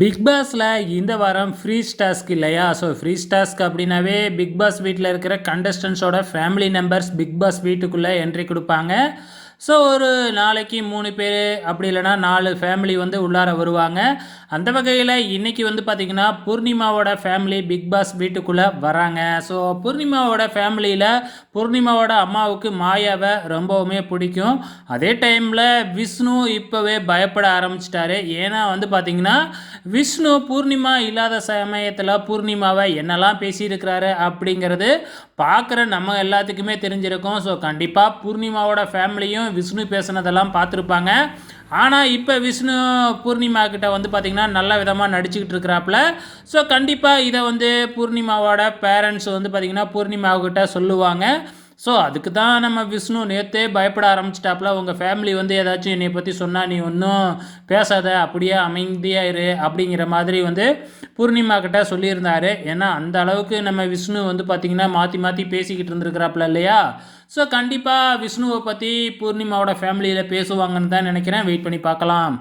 Big பாஸில் இந்த வாரம் ஃப்ரீ ஸ்டாஸ்க் இல்லையா? ஸோ ஃப்ரீ டாஸ்க் அப்படின்னாவே பிக் பாஸ் வீட்டில் இருக்கிற கண்டஸ்டன்ஸோட ஃபேமிலி மெம்பர்ஸ் பிக் பாஸ் வீட்டுக்குள்ளே என்ட்ரி கொடுப்பாங்க. ஸோ ஒரு நாளைக்கு மூணு பேர் அப்படி இல்லைனா நாலு ஃபேமிலி வந்து உள்ளார வருவாங்க. அந்த வகையில் இன்றைக்கி வந்து பார்த்திங்கன்னா பூர்ணிமாவோட ஃபேமிலி பிக் பாஸ் வீட்டுக்குள்ளே வராங்க. ஸோ பூர்ணிமாவோட ஃபேமிலியில் பூர்ணிமாவோட அம்மாவுக்கு மாயாவை ரொம்பவுமே பிடிக்கும். அதே டைமில் விஷ்ணு இப்போவே பயப்பட ஆரம்பிச்சிட்டாரு. ஏன்னா வந்து பார்த்திங்கன்னா விஷ்ணு பூர்ணிமா இல்லாத சமயத்தில் பூர்ணிமாவை என்னெல்லாம் பேசியிருக்கிறாரு அப்படிங்கிறது பார்க்குற நம்ம எல்லாத்துக்குமே தெரிஞ்சிருக்கும். ஸோ கண்டிப்பாக பூர்ணிமாவோட ஃபேமிலியும் விஷ்ணு பேசுனதெல்லாம் பார்த்துருப்பாங்க. ஆனால் இப்போ விஷ்ணு பூர்ணிமா கிட்ட வந்து பார்த்திங்கன்னா நல்ல விதமாக நடிச்சுக்கிட்டு இருக்கிறாப்புல. ஸோ கண்டிப்பாக இதை வந்து பூர்ணிமாவோட பேரண்ட்ஸ் வந்து பார்த்திங்கன்னா பூர்ணிமாவுக்கிட்ட சொல்லுவாங்க. ஸோ அதுக்கு தான் நம்ம விஷ்ணு நேற்றே பயப்பட ஆரம்பிச்சிட்டாப்புல உங்கள் ஃபேமிலி வந்து ஏதாச்சும் என்னை பற்றி சொன்னால் நீ ஒன்றும் பேசாத அப்படியே அமைதியாக இரு அப்படிங்கிற மாதிரி வந்து பூர்ணிமா கிட்ட சொல்லியிருந்தாரு. ஏன்னா அந்த அளவுக்கு நம்ம விஷ்ணு வந்து பார்த்திங்கன்னா மாற்றி மாற்றி பேசிக்கிட்டு இருந்துருக்குறாப்புல இல்லையா? ஸோ கண்டிப்பாக விஷ்ணுவை பற்றி பூர்ணிமாவோட ஃபேமிலியில் பேசுவாங்கன்னு தான் நினைக்கிறேன். வெயிட் பண்ணி பார்க்கலாம்.